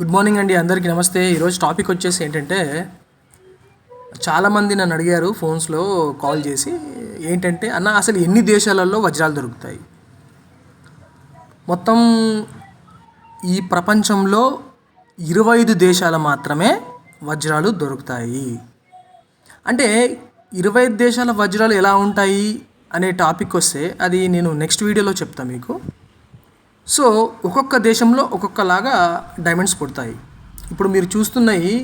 Good morning అండి అందరికీ నమస్తే. ఈరోజు టాపిక్ వచ్చేసి ఏంటంటే చాలామంది నన్ను అడిగారు ఫోన్స్లో కాల్ చేసి ఏంటంటే అన్న అసలు ఎన్ని దేశాలలో వజ్రాలు దొరుకుతాయి? మొత్తం ఈ ప్రపంచంలో ఇరవై ఐదు దేశాలు మాత్రమే వజ్రాలు దొరుకుతాయి. అంటే ఇరవై ఐదు దేశాల వజ్రాలు ఎలా ఉంటాయి అనే టాపిక్ వస్తే అది నేను నెక్స్ట్ వీడియోలో చెప్తాను మీకు. సో ఒక్కొక్క దేశంలో ఒక్కొక్కలాగా డైమండ్స్ పుడతాయి. ఇప్పుడు మీరు చూస్తున్నాయి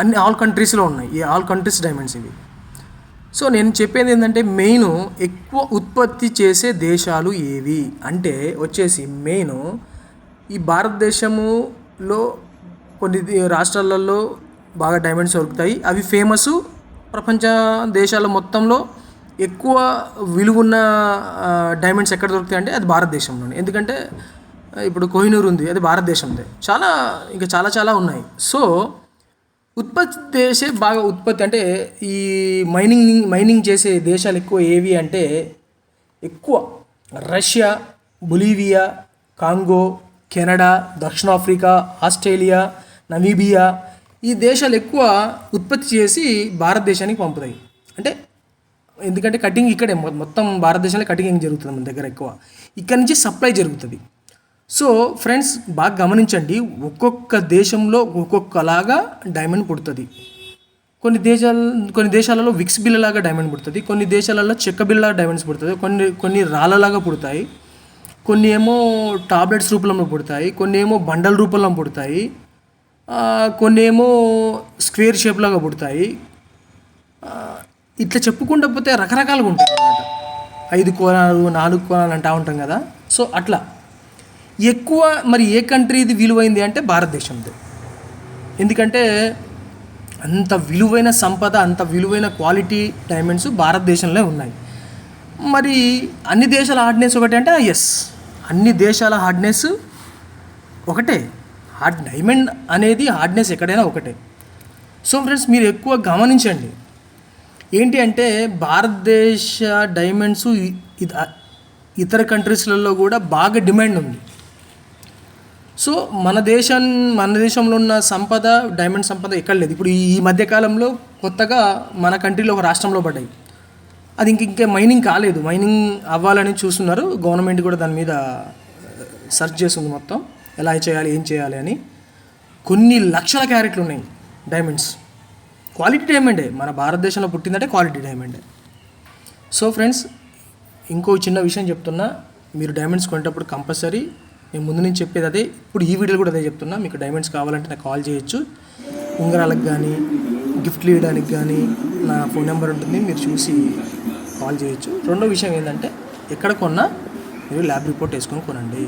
అన్ని ఆల్ కంట్రీస్లో ఉన్నాయి. ఈ ఆల్ కంట్రీస్ డైమండ్స్ ఇవి. సో నేను చెప్పేది ఏంటంటే మెయిన్ ఎక్కువ ఉత్పత్తి చేసే దేశాలు ఏవి? అంటే వచ్చేసి మెయిన్ ఈ భారతదేశములో కొన్ని రాష్ట్రాలలో బాగా డైమండ్స్ దొరుకుతాయి. అవి ఫేమస్ ప్రపంచ దేశాల మొత్తంలో ఎక్కువ విలువున్న డైమండ్స్ ఎక్కడ దొరుకుతాయి అంటే అది భారతదేశంలోనే. ఎందుకంటే ఇప్పుడు కోహినూర్ ఉంది అది భారతదేశందే. చాలా ఇంకా చాలా చాలా ఉన్నాయి. సో ఉత్పత్తి చేసే బాగా ఉత్పత్తి అంటే ఈ మైనింగ్ మైనింగ్ చేసే దేశాలు ఎక్కువ ఏవి అంటే ఎక్కువ రష్యా బొలీవియా కాంగో కెనడా దక్షిణాఫ్రికా ఆస్ట్రేలియా నమీబియా ఈ దేశాలు ఎక్కువ ఉత్పత్తి చేసి భారతదేశానికి పంపుతాయి. అంటే ఎందుకంటే కటింగ్ ఇక్కడే మొత్తం భారతదేశంలో కటింగ్ జరుగుతుంది మన దగ్గర ఎక్కువ. ఇక్కడ నుంచి సప్లై జరుగుతుంది. సో ఫ్రెండ్స్ బాగా గమనించండి ఒక్కొక్క దేశంలో ఒక్కొక్కలాగా డైమండ్ పుడుతుంది. కొన్ని దేశాల కొన్ని దేశాలలో విక్స్ బిల్లలాగా డైమండ్ పుడుతుంది కొన్ని దేశాలలో చెక్క బిల్లలాగా డైమండ్స్ పుడుతుంది కొన్ని కొన్ని రాళ్ళలాగా పుడతాయి కొన్ని ఏమో టాబ్లెట్స్ రూపంలో పుడతాయి కొన్ని ఏమో బండల రూపంలో పుడతాయి కొన్ని ఏమో స్క్వేర్ షేప్లాగా పుడతాయి ఇట్లా చెప్పుకుంటూ పోతే రకరకాలుగా ఉంటాయి అన్నమాట. ఐదు కోణాలు నాలుగు కోణాలు అంటా ఉంటాం కదా. సో అట్లా. ఎక్కువ మరి ఏ కంట్రీది విలువైంది అంటే భారతదేశంది. ఎందుకంటే అంత విలువైన సంపద అంత విలువైన క్వాలిటీ డైమండ్స్ భారతదేశంలో ఉన్నాయి. మరి అన్ని దేశాల హార్డ్నెస్ ఒకటే అంటే ఎస్ అన్ని దేశాల హార్డ్నెస్ ఒకటే. హార్డ్ డైమండ్ అనేది హార్డ్నెస్ ఎక్కడైనా ఒకటే. సో ఫ్రెండ్స్ మీరు ఎక్కువ గమనించండి. ఏంటి అంటే భారతదేశ డైమండ్స్ ఇతర కంట్రీస్లలో కూడా బాగా డిమాండ్ ఉంది. సో మన దేశం మన దేశంలో ఉన్న సంపద డైమండ్ సంపద ఎక్కడ లేదు. ఇప్పుడు ఈ మధ్యకాలంలో కొత్తగా మన కంట్రీలో ఒక రాష్ట్రంలో పడ్డాయి. అది ఇంక ఇంకే మైనింగ్ కాలేదు. మైనింగ్ అవ్వాలని చూస్తున్నారు. గవర్నమెంట్ కూడా దాని మీద సెర్చ్ చేస్తుంది మొత్తం. ఎలా చేయాలి ఏం చేయాలి అని. కొన్ని లక్షల క్యారెట్లు ఉన్నాయి డైమండ్స్ క్వాలిటీ డైమండే. మన భారతదేశంలో పుట్టిందంటే క్వాలిటీ డైమండే. సో ఫ్రెండ్స్ ఇంకో చిన్న విషయం చెప్తున్నా. మీరు డైమండ్స్ కొనేటప్పుడు కంపల్సరీ నేను ముందు నుంచి చెప్పేది అదే ఇప్పుడు ఈ వీడియో కూడా అదే చెప్తున్నా. మీకు డైమండ్స్ కావాలంటే నాకు కాల్ చేయొచ్చు. ఉంగరాలకు కానీ గిఫ్ట్లు ఇవ్వడానికి కానీ నా ఫోన్ నెంబర్ ఉంటుంది మీరు చూసి కాల్ చేయొచ్చు. రెండో విషయం ఏంటంటే ఎక్కడ కొన్నా మీరు ల్యాబ్ రిపోర్ట్ వేసుకొని కొనండి.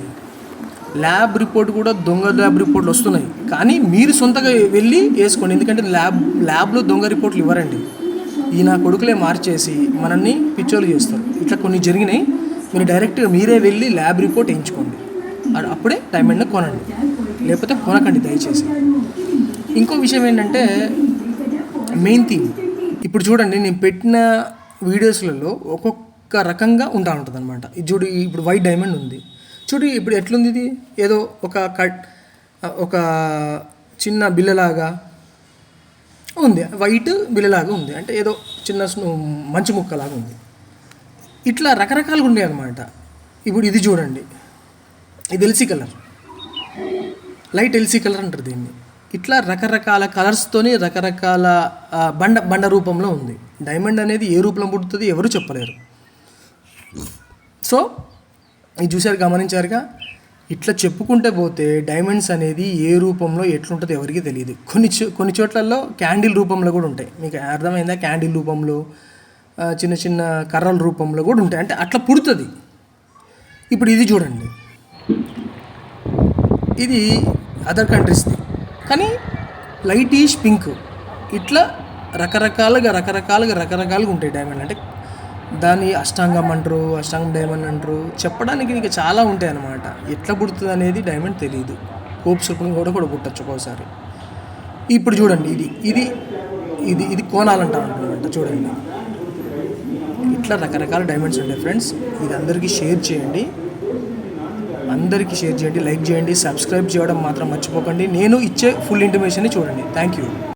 ల్యాబ్ రిపోర్ట్ కూడా దొంగ ల్యాబ్ రిపోర్ట్లు వస్తున్నాయి. కానీ మీరు సొంతగా వెళ్ళి వేసుకోండి. ఎందుకంటే ల్యాబ్ ల్యాబ్లో దొంగ రిపోర్ట్లు ఇవ్వరండి. ఈ నా కొడుకులే మార్చేసి మనల్ని పిచ్చోలు చేస్తారు. ఇట్లా కొన్ని జరిగినాయి. మీరు డైరెక్ట్గా మీరే వెళ్ళి ల్యాబ్ రిపోర్ట్ వేయించుకోండి. అప్పుడే అప్పుడే డైమండ్ కొనండి. లేకపోతే కొనకండి దయచేసి. ఇంకో విషయం ఏంటంటే మెయిన్ థింగ్ ఇప్పుడు చూడండి నేను పెట్టిన వీడియోస్లలో ఒక్కొక్క రకంగా ఉంటా ఉంటుంది అనమాట ఇది చూడు ఇప్పుడు వైట్ డైమండ్ ఉంది. చూడు ఇప్పుడు ఎట్లుంది ఇది? ఏదో ఒక కట్ ఒక చిన్న బిల్లలాగా ఉంది. వైట్ బిల్లలాగా ఉంది. అంటే ఏదో చిన్న స్నో- మంచు ముక్కలాగా ఉంది. ఇట్లా రకరకాలుగా ఉన్నాయి అనమాట ఇప్పుడు ఇది చూడండి. ఇది LC colour. Light LC colour అంటారు దీన్ని. ఇట్లా రకరకాల కలర్స్తోని రకరకాల బండ బండ రూపంలో ఉంది. డైమండ్ అనేది ఏ రూపంలో పుడుతుంది ఎవరు చెప్పలేరు. సో ఇది చూశారు గమనించారుగా? ఇట్లా చెప్పుకుంటే పోతే డైమండ్స్ అనేది ఏ రూపంలో ఎట్లుంటుందో ఎవరికి తెలియదు. కొన్ని చో- కొన్ని చోట్లలో క్యాండిల్ రూపంలో కూడా ఉంటాయి. మీకు అర్థమైందా? క్యాండిల్ రూపంలో చిన్న చిన్న కర్రల రూపంలో కూడా ఉంటాయి. అంటే అట్లా పుడుతుంది. ఇప్పుడు ఇది చూడండి. ఇది అదర్ కంట్రీస్ది. కానీ లైటీష్ పింక్. ఇట్లా రకరకాలుగా రకరకాలుగా రకరకాలుగా ఉంటాయి డైమండ్ అంటే దాన్ని అష్టాంగం అంటారు అష్టాంగం డైమండ్ అంటారు. చెప్పడానికి ఇంకా చాలా ఉంటాయి అన్నమాట. ఎట్లా పుడుతుంది అనేది డైమండ్ తెలియదు కోప్ రూపంలో కూడా కూడా పుట్టచ్చు ఒక్కోసారి. ఇప్పుడు చూడండి ఇది ఇది ఇది ఇది కోణాలంటా అంటారంట చూడండి. ఇట్లా రకరకాల డైమండ్స్ ఉంటాయి ఫ్రెండ్స్ ఇది అందరికీ షేర్ చేయండి. అందరికీ షేర్ చేయండి లైక్ చేయండి సబ్స్క్రైబ్ చేయడం మాత్రం మర్చిపోకండి. నేను ఇచ్చే ఫుల్ ఇంటిమేషన్ని చూడండి. Thank you